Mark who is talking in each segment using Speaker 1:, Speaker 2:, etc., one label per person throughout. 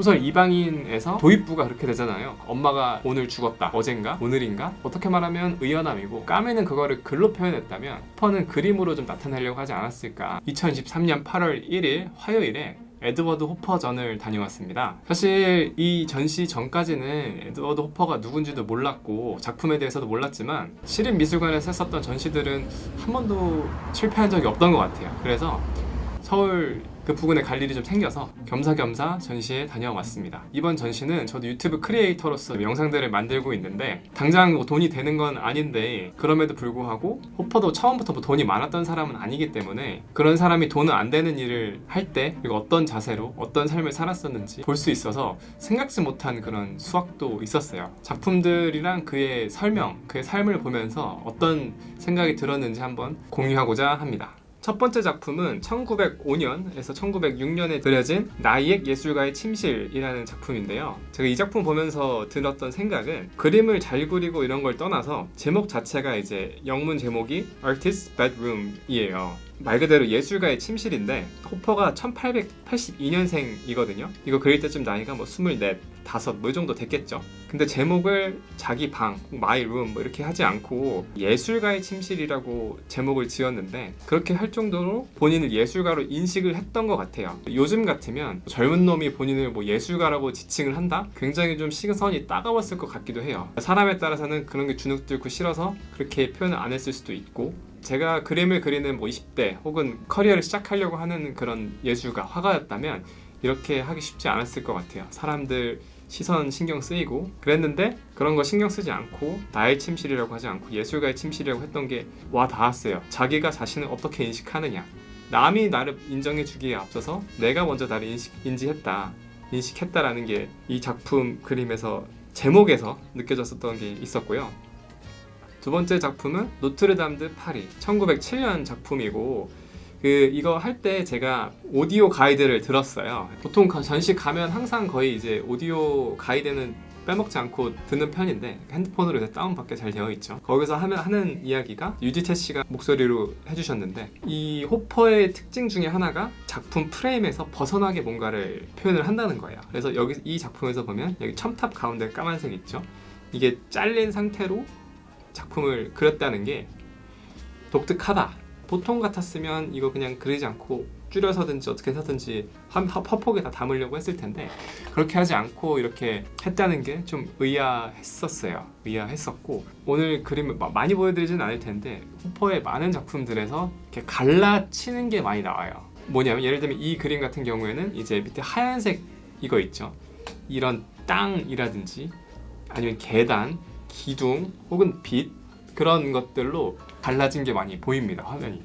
Speaker 1: 소설 이방인에서 도입부가 그렇게 되잖아요. 엄마가 오늘 죽었다. 어젠가? 오늘인가? 어떻게 말하면 의연함이고 까메는 그거를 글로 표현했다면 퍼는 그림으로 좀 나타내려고 하지 않았을까. 2023년 8월 1일 화요일에 에드워드 호퍼전을 다녀왔습니다. 사실 이 전시 전까지는 에드워드 호퍼가 누군지도 몰랐고 작품에 대해서도 몰랐지만 시립 미술관에서 했었던 전시들은 한 번도 실패한 적이 없던 것 같아요. 그래서 서울 그 부근에 갈 일이 좀 생겨서 겸사겸사 전시에 다녀왔습니다. 이번 전시는 저도 유튜브 크리에이터로서 영상들을 만들고 있는데 당장 뭐 돈이 되는 건 아닌데 그럼에도 불구하고 호퍼도 처음부터 뭐 돈이 많았던 사람은 아니기 때문에 그런 사람이 돈은 안 되는 일을 할 때 그리고 어떤 자세로 어떤 삶을 살았었는지 볼 수 있어서 생각지 못한 그런 수학도 있었어요. 작품들이랑 그의 설명, 그의 삶을 보면서 어떤 생각이 들었는지 한번 공유하고자 합니다. 첫 번째 작품은 1905년에서 1906년에 그려진 나이액 예술가의 침실이라는 작품인데요. 제가 이 작품 보면서 들었던 생각은 그림을 잘 그리고 이런 걸 떠나서 제목 자체가 이제 영문 제목이 Artist's Bedroom이에요. 말 그대로 예술가의 침실인데 호퍼가 1882년생이거든요. 이거 그릴 때쯤 나이가 뭐 24, 5뭐이 정도 됐겠죠. 근데 제목을 자기 방, 마이 룸 뭐 이렇게 하지 않고 예술가의 침실이라고 제목을 지었는데 그렇게 할 정도로 본인을 예술가로 인식을 했던 것 같아요. 요즘 같으면 젊은 놈이 본인을 뭐 예술가라고 지칭을 한다? 굉장히 좀 시선이 따가웠을 것 같기도 해요. 사람에 따라서는 그런 게 주눅들고 싫어서 그렇게 표현을 안 했을 수도 있고 제가 그림을 그리는 뭐 20대 혹은 커리어를 시작하려고 하는 그런 예술가, 화가였다면 이렇게 하기 쉽지 않았을 것 같아요. 사람들 시선 신경 쓰이고 그랬는데 그런 거 신경 쓰지 않고 나의 침실이라고 하지 않고 예술가의 침실이라고 했던 게 와 닿았어요. 자기가 자신을 어떻게 인식하느냐. 남이 나를 인정해주기에 앞서서 내가 먼저 나를 인식, 인지했다. 인식했다라는 게 이 작품 그림에서 제목에서 느껴졌었던 게 있었고요. 두 번째 작품은 노트르담드 파리 1907년 작품이고 그 이거 할 때 제가 오디오 가이드를 들었어요. 보통 전시 가면 항상 거의 이제 오디오 가이드는 빼먹지 않고 듣는 편인데 핸드폰으로 이제 다운받게 잘 되어 있죠. 거기서 하면 하는 이야기가 유지태 씨가 목소리로 해주셨는데 이 호퍼의 특징 중에 하나가 작품 프레임에서 벗어나게 뭔가를 표현을 한다는 거예요. 그래서 여기 이 작품에서 보면 여기 첨탑 가운데 까만색 있죠. 이게 잘린 상태로 작품을 그렸다는 게 독특하다. 보통 같았으면 이거 그냥 그리지 않고 줄여서든지 어떻게 해서든지 한 퍼폭에 다 담으려고 했을 텐데 그렇게 하지 않고 이렇게 했다는 게 좀 의아했었어요. 의아했었고 오늘 그림을 많이 보여드리진 않을 텐데 호퍼의 많은 작품들에서 이렇게 갈라치는 게 많이 나와요. 뭐냐면 예를 들면 이 그림 같은 경우에는 이제 밑에 하얀색 이거 있죠. 이런 땅이라든지 아니면 계단 기둥 혹은 빛 그런 것들로 달라진 게 많이 보입니다 화면이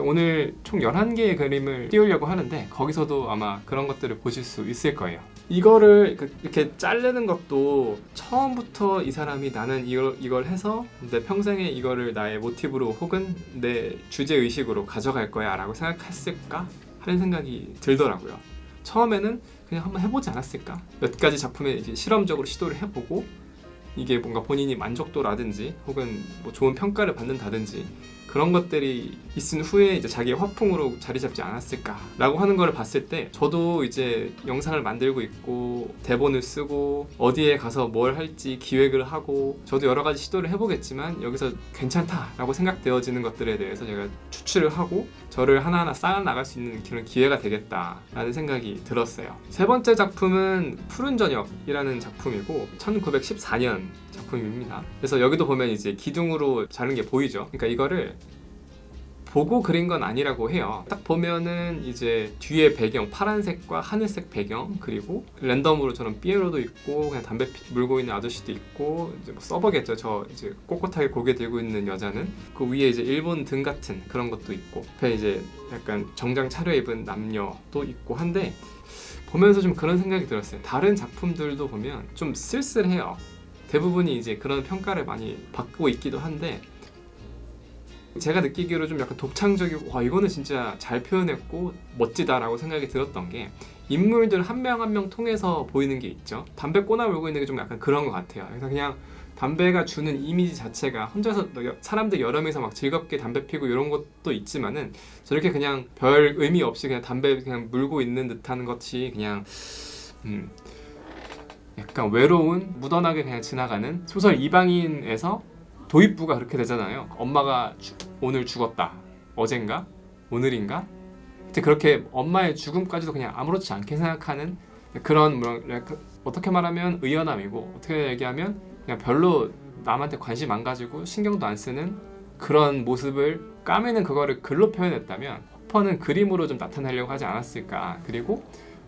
Speaker 1: 오늘 총 11개의 그림을 띄우려고 하는데 거기서도 아마 그런 것들을 보실 수 있을 거예요 이거를 그, 이렇게 자르는 것도 처음부터 이 사람이 나는 이걸, 이걸 해서 내 평생에 이거를 나의 모티브로 혹은 내 주제의식으로 가져갈 거야 라고 생각했을까? 하는 생각이 들더라고요 처음에는 그냥 한번 해보지 않았을까? 몇 가지 작품에 이제 실험적으로 시도를 해보고 이게 뭔가 본인이 만족도라든지 혹은 뭐 좋은 평가를 받는다든지 그런 것들이 있은 후에 이제 자기의 화풍으로 자리 잡지 않았을까라고 하는 걸 봤을 때 저도 이제 영상을 만들고 있고 대본을 쓰고 어디에 가서 뭘 할지 기획을 하고 저도 여러 가지 시도를 해보겠지만 여기서 괜찮다라고 생각되어지는 것들에 대해서 제가 추출을 하고 저를 하나하나 쌓아 나갈 수 있는 그런 기회가 되겠다라는 생각이 들었어요. 세 번째 작품은 푸른 저녁이라는 작품이고 1914년 작품입니다. 그래서 여기도 보면 이제 기둥으로 자는게 보이죠. 그러니까 이거를 보고 그린 건 아니라고 해요. 딱 보면은 이제 뒤에 배경 파란색과 하늘색 배경 그리고 랜덤으로 저런 삐에로도 있고 그냥 담배 피, 물고 있는 아저씨도 있고 이제 뭐 서버겠죠. 저 이제 꼿꼿하게 고개 들고 있는 여자는 그 위에 이제 일본 등 같은 그런 것도 있고 옆에 이제 약간 정장 차려입은 남녀도 있고 한데 보면서 좀 그런 생각이 들었어요. 다른 작품들도 보면 좀 쓸쓸해요. 대부분이 이제 그런 평가를 많이 받고 있기도 한데 제가 느끼기로 좀 약간 독창적이고 와 이거는 진짜 잘 표현했고 멋지다라고 생각이 들었던 게 인물들 한 명 한명 한 명 통해서 보이는 게 있죠. 담배 꼬나 물고 있는 게 좀 약간 그런 것 같아요. 그래서 그냥 담배가 주는 이미지 자체가 혼자서 사람들 여러 명이서 막 즐겁게 담배 피고 이런 것도 있지만은 저렇게 그냥 별 의미 없이 그냥 담배 그냥 물고 있는 듯한 것이 그냥 음 약간 외로운 무던하게 그냥 지나가는 소설 이방인에서 도입부가 그렇게 되잖아요. 엄마가 주, 오늘 죽었다. 어젠가? 오늘인가? 그렇게 엄마의 죽음까지도 그냥 아무렇지 않게 생각하는 그런 뭐, 그, 어떻게 말하면 의연함이고 어떻게 얘기하면 그냥 별로 남한테 관심 안 가지고 신경도 안 쓰는 그런 모습을 까매는 그거를 글로 표현했다면 허퍼는 그림으로 좀 나타내려고 하지 않았을까 그리고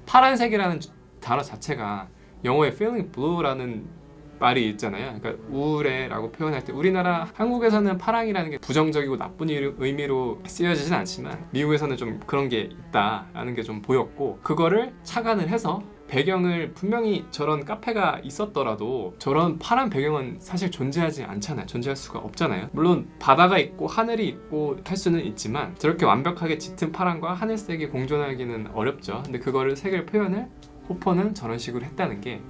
Speaker 1: 파란색이라는 단어 자체가 영어의 feeling blue라는 말이 있잖아요. 그러니까 우울해라고 표현할 때 우리나라 한국에서는 파랑이라는 게 부정적이고 나쁜 의미로 쓰여지진 않지만 미국에서는 좀 그런 게 있다라는 게 좀 보였고 그거를 착안을 해서 배경을 분명히 저런 카페가 있었더라도 저런 파란 배경은 사실 존재하지 않잖아요. 존재할 수가 없잖아요. 물론 바다가 있고 하늘이 있고 할 수는 있지만 저렇게 완벽하게 짙은 파랑과 하늘색이 공존하기는 어렵죠. 근데 그거를 색을 표현을 호퍼는 저런 식으로 했다는 게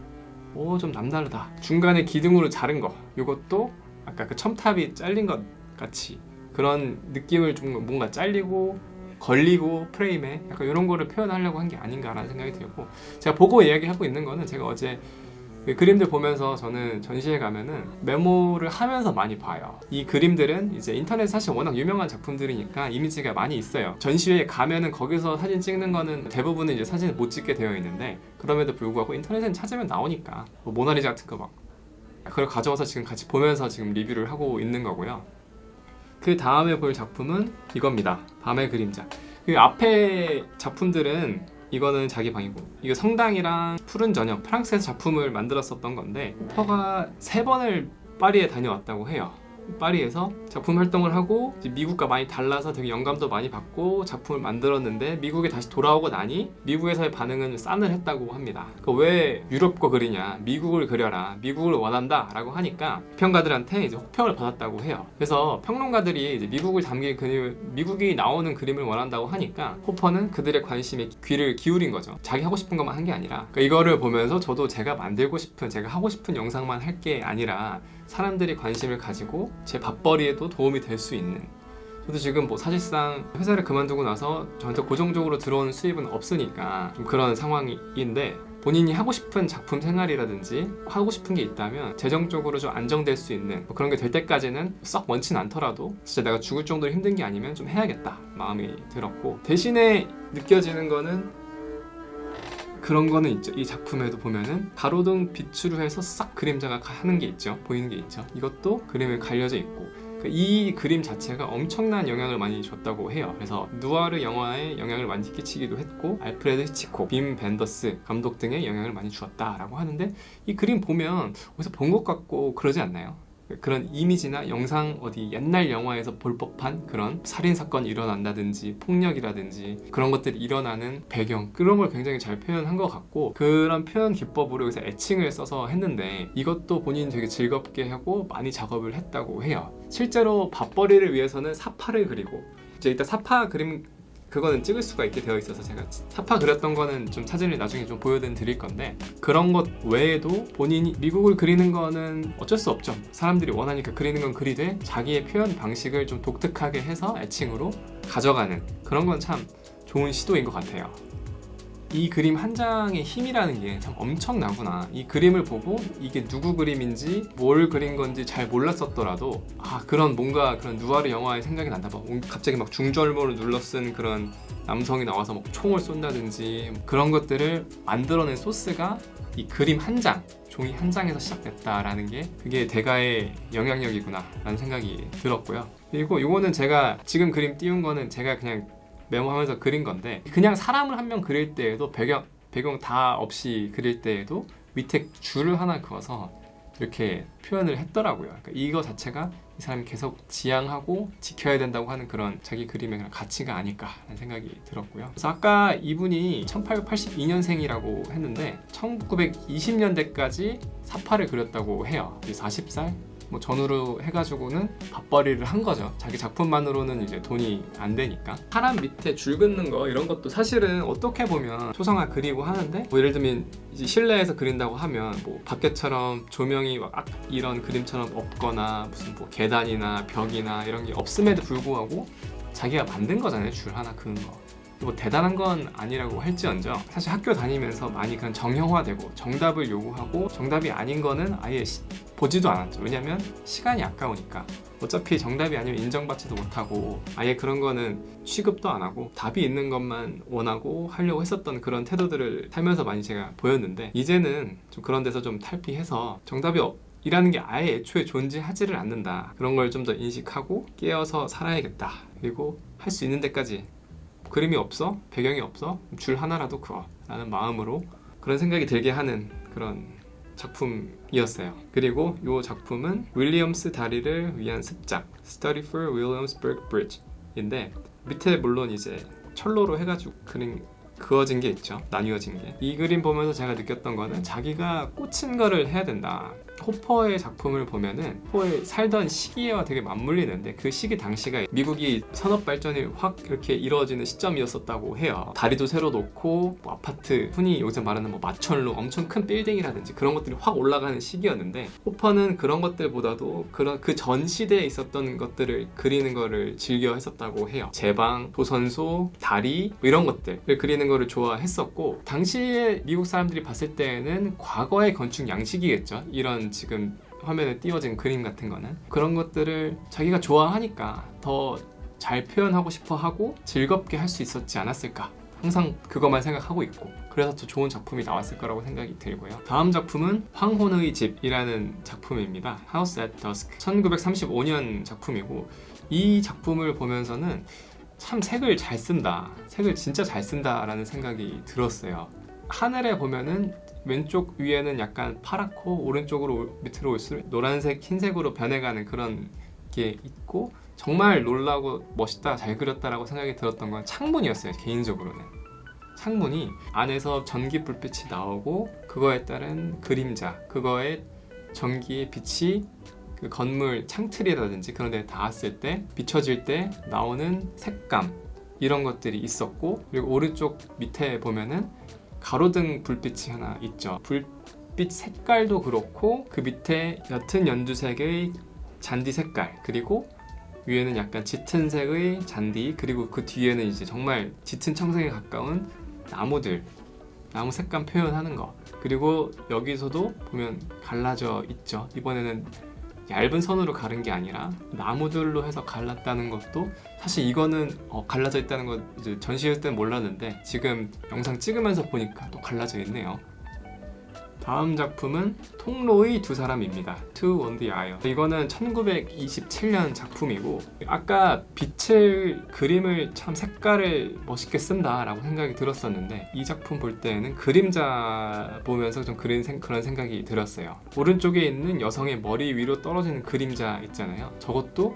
Speaker 1: 오좀 남다르다 중간에 기둥으로 자른 거 이것도 아까 그 첨탑이 잘린 것 같이 그런 느낌을 좀 뭔가 잘리고 걸리고 프레임에 약간 이런 거를 표현하려고 한 게 아닌가라는 생각이 들고 제가 보고 이야기하고 있는 거는 제가 어제 그 그림들 보면서 저는 전시회 가면은 메모를 하면서 많이 봐요. 이 그림들은 이제 인터넷 사실 워낙 유명한 작품들이니까 이미지가 많이 있어요. 전시회에 가면은 거기서 사진 찍는 거는 대부분은 이제 사진을 못 찍게 되어 있는데 그럼에도 불구하고 인터넷엔 찾으면 나오니까 뭐 모나리자 같은 거막 그걸 가져와서 지금 같이 보면서 지금 리뷰를 하고 있는 거고요. 그 다음에 볼 작품은 이겁니다. 밤의 그림자. 그 앞에 작품들은 이거는 자기 방이고 이거 성당이랑 푸른 저녁 프랑스에서 작품을 만들었었던 건데 허가세 번을 파리에 다녀왔다고 해요 파리에서 작품 활동을 하고 미국과 많이 달라서 되게 영감도 많이 받고 작품을 만들었는데 미국에 다시 돌아오고 나니 미국에서의 반응은 싸늘했다고 합니다. 그 왜 유럽과 그리냐 미국을 그려라 미국을 원한다 라고 하니까 평가들한테 이제 혹평을 받았다고 해요. 그래서 평론가들이 이제 미국을 담긴 그림 미국이 나오는 그림을 원한다고 하니까 호퍼는 그들의 관심에 귀를 기울인 거죠. 자기 하고 싶은 것만 한 게 아니라 그러니까 이거를 보면서 저도 제가 만들고 싶은 제가 하고 싶은 영상만 할 게 아니라 사람들이 관심을 가지고 제 밥벌이에도 도움이 될 수 있는 저도 지금 뭐 사실상 회사를 그만두고 나서 저한테 고정적으로 들어오는 수입은 없으니까 좀 그런 상황인데 본인이 하고 싶은 작품 생활이라든지 하고 싶은 게 있다면 재정적으로 좀 안정될 수 있는 뭐 그런 게 될 때까지는 썩 원치는 않더라도 진짜 내가 죽을 정도로 힘든 게 아니면 좀 해야겠다 마음이 들었고 대신에 느껴지는 거는 그런 거는 있죠. 이 작품에도 보면은 가로등 빛으로 해서 싹 그림자가 하는 게 있죠. 보이는 게 있죠. 이것도 그림에 갈려져 있고 그러니까 이 그림 자체가 엄청난 영향을 많이 줬다고 해요. 그래서 누아르 영화에 영향을 많이 끼치기도 했고 알프레드 히치콕, 빔 벤더스 감독 등의 영향을 많이 주었다라고 하는데 이 그림 보면 어디서 본 것 같고 그러지 않나요? 그런 이미지나 영상 어디 옛날 영화에서 볼 법한 그런 살인 사건이 일어난다든지 폭력이라든지 그런 것들이 일어나는 배경 그런 걸 굉장히 잘 표현한 것 같고 그런 표현 기법으로 여기서 애칭을 써서 했는데 이것도 본인이 되게 즐겁게 하고 많이 작업을 했다고 해요. 실제로 밥벌이를 위해서는 사파를 그리고 이제 이따 사파 그림 그거는 찍을 수가 있게 되어 있어서 제가 사파 그렸던 거는 좀 사진을 나중에 좀 보여드릴 건데 그런 것 외에도 본인이 미국을 그리는 거는 어쩔 수 없죠 사람들이 원하니까 그리는 건 그리되 자기의 표현 방식을 좀 독특하게 해서 애칭으로 가져가는 그런 건 참 좋은 시도인 것 같아요 이 그림 한 장의 힘이라는 게 참 엄청나구나. 이 그림을 보고 이게 누구 그림인지 뭘 그린 건지 잘 몰랐었더라도 아 그런 뭔가 그런 누아르 영화의 생각이 난다. 막 갑자기 막 중절모를 눌러쓴 그런 남성이 나와서 막 총을 쏜다든지 그런 것들을 만들어낸 소스가 이 그림 한 장, 종이 한 장에서 시작됐다라는 게 그게 대가의 영향력이구나라는 생각이 들었고요. 그리고 이거는 제가 지금 그림 띄운 거는 제가 그냥 메모하면서 그린 건데 그냥 사람을 한 명 그릴 때에도 배경 배경 다 없이 그릴 때에도 밑에 줄을 하나 그어서 이렇게 표현을 했더라고요. 그러니까 이거 자체가 이 사람이 계속 지향하고 지켜야 된다고 하는 그런 자기 그림의 그런 가치가 아닐까라는 생각이 들었고요. 그래서 아까 이분이 1882년생이라고 했는데 1920년대까지 사파를 그렸다고 해요. 40살 뭐 전후로 해가지고는 밥벌이를 한 거죠. 자기 작품만으로는 이제 돈이 안 되니까. 사람 밑에 줄 긋는 거 이런 것도 사실은 어떻게 보면 초상화 그리고 하는데 뭐 예를 들면 이제 실내에서 그린다고 하면 뭐 밖에처럼 조명이 막 이런 그림처럼 없거나 무슨 뭐 계단이나 벽이나 이런 게 없음에도 불구하고 자기가 만든 거잖아요. 줄 하나 그은 거. 뭐 대단한 건 아니라고 할지언정 사실 학교 다니면서 많이 그런 정형화되고 정답을 요구하고 정답이 아닌 거는 아예 시, 보지도 않았죠. 왜냐면 시간이 아까우니까. 어차피 정답이 아니면 인정받지도 못하고 아예 그런 거는 취급도 안 하고 답이 있는 것만 원하고 하려고 했었던 그런 태도들을 살면서 많이 제가 보였는데 이제는 좀 그런 데서 좀 탈피해서 정답이 없 이라는 게 아예 애초에 존재하지를 않는다. 그런 걸 좀 더 인식하고 깨어서 살아야겠다. 그리고 할 수 있는 데까지 그림이 없어? 배경이 없어? 줄 하나라도 그어 라는 마음으로 그런 생각이 들게 하는 그런 작품이었어요. 그리고 이 작품은 윌리엄스 다리를 위한 습작 Study for Williamsburg Bridge인데 밑에 물론 이제 철로로 해가지고 그림 그어진 게 있죠. 나뉘어진 게. 이 그림 보면서 제가 느꼈던 거는 자기가 꽂힌 거를 해야 된다. 호퍼의 작품을 보면은 호퍼의 살던 시기와 되게 맞물리는데 그 시기 당시가 미국이 산업 발전이 확 이렇게 이루어지는 시점이었었다고 해요. 다리도 새로 놓고 뭐 아파트 흔히 요새 말하는 뭐 마천루 엄청 큰 빌딩이라든지 그런 것들이 확 올라가는 시기였는데 호퍼는 그런 것들보다도 그런 그 전 시대에 있었던 것들을 그리는 거를 즐겨 했었다고 해요. 제방, 도선소, 다리 뭐 이런 것들을 그리는 거를 좋아했었고 당시에 미국 사람들이 봤을 때는 에 과거의 건축 양식이겠죠. 이런 이런 지금 화면에 띄워진 그림 같은 거는 그런 것들을 자기가 좋아하니까 더 잘 표현하고 싶어 하고 즐겁게 할 수 있었지 않았을까 항상 그것만 생각하고 있고 그래서 더 좋은 작품이 나왔을 거라고 생각이 들고요 다음 작품은 황혼의 집이라는 작품입니다 House at Dusk 1935년 작품이고 이 작품을 보면서는 참 색을 잘 쓴다 색을 진짜 잘 쓴다 라는 생각이 들었어요 하늘에 보면은 왼쪽 위에는 약간 파랗고 오른쪽으로 밑으로 올수록 노란색 흰색으로 변해가는 그런 게 있고 정말 놀라고 멋있다 잘 그렸다라고 생각이 들었던 건 창문이었어요 개인적으로는 창문이 안에서 전기 불빛이 나오고 그거에 따른 그림자 그거에 전기의 빛이 그 건물 창틀이라든지 그런 데에 닿았을 때 비춰질 때 나오는 색감 이런 것들이 있었고 그리고 오른쪽 밑에 보면은 가로등 불빛이 하나 있죠. 불빛 색깔도 그렇고 그 밑에 옅은 연두색의 잔디 색깔 그리고 위에는 약간 짙은 색의 잔디 그리고 그 뒤에는 이제 정말 짙은 청색에 가까운 나무들 나무 색감 표현하는 거 그리고 여기서도 보면 갈라져 있죠 이번에는 얇은 선으로 가른 게 아니라 나무들로 해서 갈랐다는 것도 사실 이거는 어, 갈라져 있다는 거 전시회 때는 몰랐는데 지금 영상 찍으면서 보니까 또 갈라져 있네요. 다음 작품은 통로의 두 사람입니다. To on the Iron. 이거는 1927년 작품이고 아까 빛을 그림을 참 색깔을 멋있게 쓴다라고 생각이 들었었는데 이 작품 볼 때는 그림자 보면서 좀 그린 그런 생각이 들었어요. 오른쪽에 있는 여성의 머리 위로 떨어지는 그림자 있잖아요. 저것도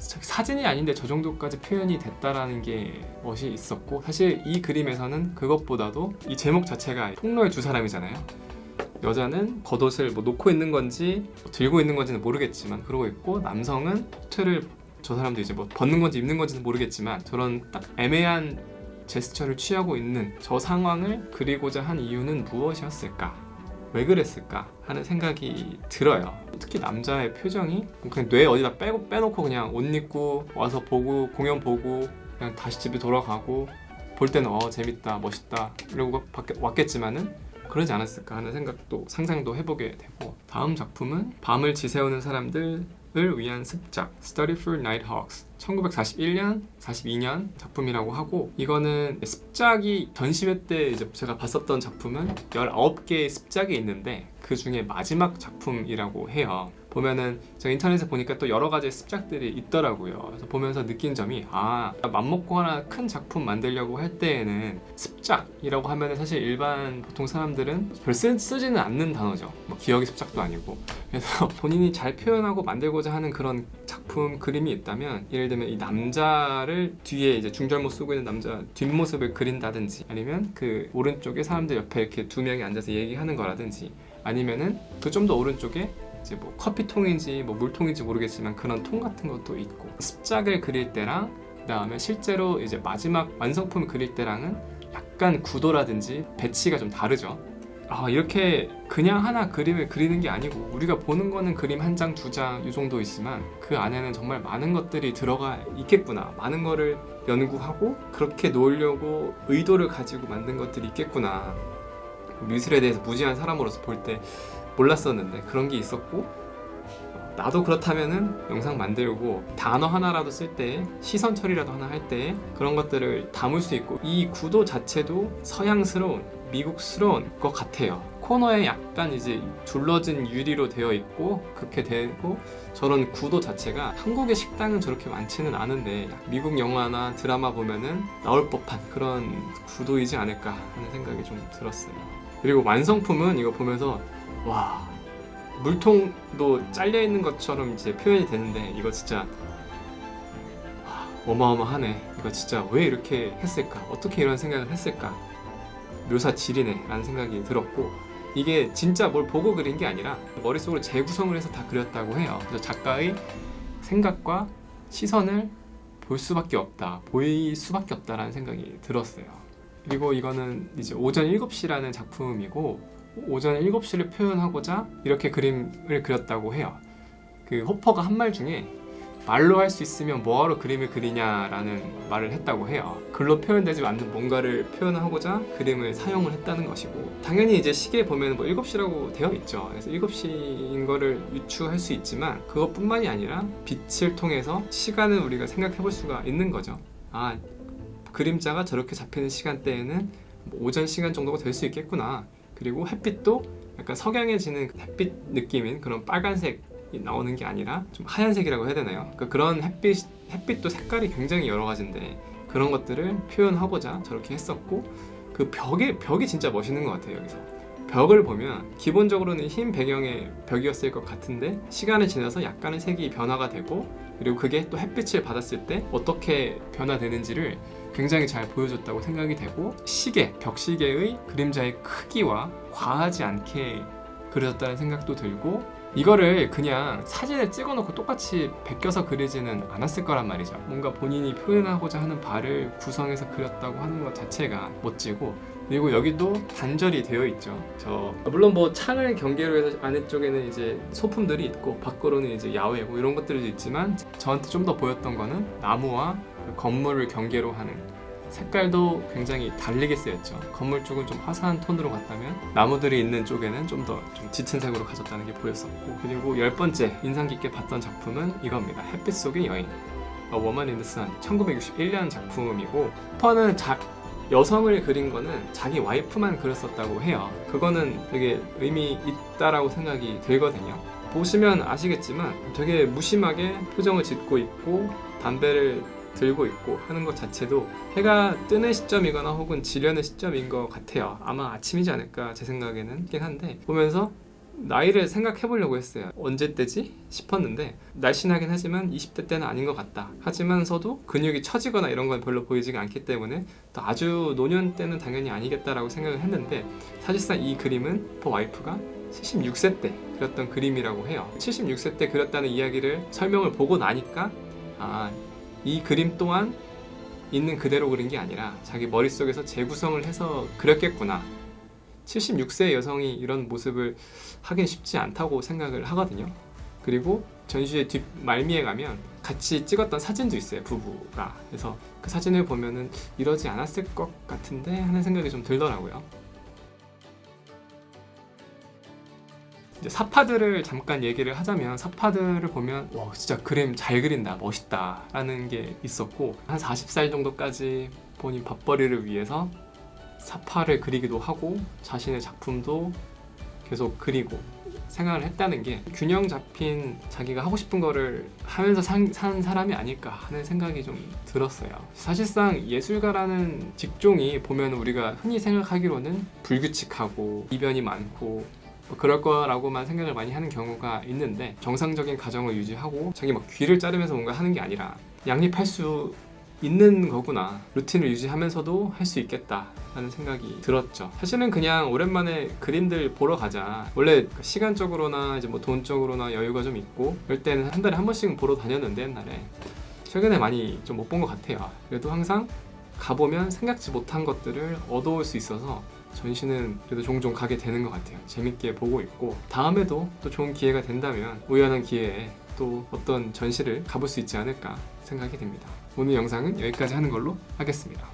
Speaker 1: 사진이 아닌데 저 정도까지 표현이 됐다라는 게 멋이 있었고 사실 이 그림에서는 그것보다도 이 제목 자체가 폭로의 두 사람이잖아요. 여자는 겉옷을 뭐 놓고 있는 건지 뭐 들고 있는 건지는 모르겠지만 그러고 있고 남성은 코트를 저 사람도 이제 뭐 벗는 건지 입는 건지는 모르겠지만 저런 딱 애매한 제스처를 취하고 있는 저 상황을 그리고자 한 이유는 무엇이었을까? 왜 그랬을까 하는 생각이 들어요. 특히 남자의 표정이 그냥 뇌 어디다 빼고 빼놓고 그냥 옷 입고 와서 보고 공연 보고 그냥 다시 집에 돌아가고 볼 때는 어 재밌다 멋있다 이러고 왔겠지만은 그러지 않았을까 하는 생각도 상상도 해보게 되고 다음 작품은 밤을 지새우는 사람들 을 위한 습작 Study for Nighthawks 1941년, 42년 작품이라고 하고 이거는 습작이 전시회 때 이제 제가 봤었던 작품은 19개의 습작이 있는데 그 중에 마지막 작품이라고 해요. 보면은 제가 인터넷에 보니까 또 여러 가지 습작들이 있더라고요. 그래서 보면서 느낀 점이 아, 맘먹고 하나 큰 작품 만들려고 할 때에는 습작이라고 하면은 사실 일반 보통 사람들은 별 쓰, 쓰지는 않는 단어죠. 뭐 기억의 습작도 아니고. 그래서 본인이 잘 표현하고 만들고자 하는 그런 작품 그림이 있다면 예를 들면 이 남자를 뒤에 이제 중절모 쓰고 있는 남자 뒷모습을 그린다든지 아니면 그 오른쪽에 사람들 옆에 이렇게 두 명이 앉아서 얘기하는 거라든지 아니면은 그 좀 더 오른쪽에 이제 뭐 커피통인지 뭐 물통인지 모르겠지만 그런 통 같은 것도 있고 습작을 그릴 때랑 그 다음에 실제로 이제 마지막 완성품 그릴 때랑은 약간 구도라든지 배치가 좀 다르죠. 아, 이렇게 그냥 하나 그림을 그리는 게 아니고 우리가 보는 거는 그림 한 장, 두 장 이 정도 있지만 그 안에는 정말 많은 것들이 들어가 있겠구나. 많은 거를 연구하고 그렇게 놓으려고 의도를 가지고 만든 것들이 있겠구나. 그 미술에 대해서 무지한 사람으로서 볼때 몰랐었는데 그런 게 있었고 나도 그렇다면은 영상 만들고 단어 하나라도 쓸 때 시선 처리라도 하나 할 때 그런 것들을 담을 수 있고 이 구도 자체도 서양스러운 미국스러운 것 같아요. 코너에 약간 이제 둘러진 유리로 되어 있고 그렇게 되고 저런 구도 자체가 한국의 식당은 저렇게 많지는 않은데 미국 영화나 드라마 보면은 나올 법한 그런 구도이지 않을까 하는 생각이 좀 들었어요. 그리고 완성품은 이거 보면서 와 물통도 잘려 있는 것처럼 이제 표현이 되는데 이거 진짜 와, 어마어마하네. 이거 진짜 왜 이렇게 했을까? 어떻게 이런 생각을 했을까? 묘사 질이네라는 생각이 들었고 이게 진짜 뭘 보고 그린 게 아니라 머릿속으로 재구성을 해서 다 그렸다고 해요. 그래서 작가의 생각과 시선을 볼 수밖에 없다, 보일 수밖에 없다라는 생각이 들었어요. 그리고 이거는 이제 오전 7시라는 작품이고 오전 7시를 표현하고자 이렇게 그림을 그렸다고 해요. 그 호퍼가 한 말 중에 말로 할 수 있으면 뭐하러 그림을 그리냐라는 말을 했다고 해요. 글로 표현되지 않는 뭔가를 표현하고자 그림을 사용을 했다는 것이고 당연히 이제 시계 에 보면 뭐 7시라고 되어 있죠. 그래서 7시인 거를 유추할 수 있지만 그것뿐만이 아니라 빛을 통해서 시간을 우리가 생각해 볼 수가 있는 거죠. 아, 그림자가 저렇게 잡히는 시간대에는 뭐 오전 시간 정도가 될 수 있겠구나. 그리고 햇빛도 약간 석양해지는 햇빛 느낌인 그런 빨간색 이 나오는 게 아니라 좀 하얀색이라고 해야 되나요? 그러니까 그런 햇빛 햇빛도 색깔이 굉장히 여러 가지인데 그런 것들을 표현하고자 저렇게 했었고 그 벽에 벽이 진짜 멋있는 것 같아요 여기서 벽을 보면 기본적으로는 흰 배경의 벽이었을 것 같은데 시간이 지나서 약간의 색이 변화가 되고 그리고 그게 또 햇빛을 받았을 때 어떻게 변화되는지를 굉장히 잘 보여줬다고 생각이 되고 시계, 벽시계의 그림자의 크기와 과하지 않게 그려졌다는 생각도 들고 이거를 그냥 사진을 찍어놓고 똑같이 베껴서 그리지는 않았을 거란 말이죠. 뭔가 본인이 표현하고자 하는 바를 구성해서 그렸다고 하는 것 자체가 멋지고 그리고 여기도 단절이 되어 있죠. 저 물론 뭐 창을 경계로 해서 안에 쪽에는 이제 소품들이 있고 밖으로는 이제 야외 고 뭐 이런 것들도 있지만 저한테 좀 더 보였던 거는 나무와 그 건물을 경계로 하는 색깔도 굉장히 달리게 쓰였죠. 건물 쪽은 좀 화사한 톤으로 갔다면 나무들이 있는 쪽에는 좀 더 좀 짙은 색으로 가졌다는 게 보였었고 그리고 열 번째 인상 깊게 봤던 작품은 이겁니다. 햇빛 속의 여인. 어, 워먼 인 드산 1961년 작품이고 퍼는 작 여성을 그린 거는 자기 와이프만 그렸었다고 해요. 그거는 되게 의미 있다라고 생각이 들거든요. 보시면 아시겠지만 되게 무심하게 표정을 짓고 있고 담배를 들고 있고 하는 것 자체도 해가 뜨는 시점이거나 혹은 지려는 시점인 것 같아요. 아마 아침이지 않을까 제 생각에는 긴 한데 보면서 나이를 생각해 보려고 했어요. 언제 때지? 싶었는데 날씬하긴 하지만 20대 때는 아닌 것 같다. 하지만서도 근육이 처지거나 이런 건 별로 보이지가 않기 때문에 또 아주 노년 때는 당연히 아니겠다라고 생각을 했는데 사실상 이 그림은 버 와이프가 76세 때 그렸던 그림이라고 해요. 76세 때 그렸다는 이야기를 설명을 보고 나니까 아이 그림 또한 있는 그대로 그린 게 아니라 자기 머릿속에서 재구성을 해서 그렸겠구나. 76세 여성이 이런 모습을 하긴 쉽지 않다고 생각을 하거든요. 그리고 전시회 뒷 말미에 가면 같이 찍었던 사진도 있어요 부부가 그래서 그 사진을 보면은 이러지 않았을 것 같은데 하는 생각이 좀 들더라고요. 이제 사파들을 잠깐 얘기를 하자면 사파들을 보면 와 진짜 그림 잘 그린다 멋있다라는 게 있었고 한 40살 정도까지 본인 밥벌이를 위해서 사파를 그리기도 하고 자신의 작품도 계속 그리고 생각을 했다는 게 균형 잡힌 자기가 하고 싶은 거를 하면서 산, 산 사람이 아닐까 하는 생각이 좀 들었어요. 사실상 예술가라는 직종이 보면 우리가 흔히 생각하기로는 불규칙하고 이변이 많고 뭐 그럴 거라고만 생각을 많이 하는 경우가 있는데 정상적인 가정을 유지하고 자기 막 귀를 자르면서 뭔가 하는 게 아니라 양립할 수 있는 거구나 루틴을 유지하면서도 할 수 있겠다 라는 생각이 들었죠 사실은 그냥 오랜만에 그림들 보러 가자 원래 그러니까 시간적으로나 이제 뭐 돈적으로나 여유가 좀 있고 그럴 때는 한 달에 한 번씩 보러 다녔는데 옛날에 최근에 많이 좀 못 본 것 같아요 그래도 항상 가보면 생각지 못한 것들을 얻어올 수 있어서 전시는 그래도 종종 가게 되는 것 같아요. 재밌게 보고 있고 다음에도 또 좋은 기회가 된다면 우연한 기회에 또 어떤 전시를 가볼 수 있지 않을까 생각이 됩니다. 오늘 영상은 여기까지 하는 걸로 하겠습니다.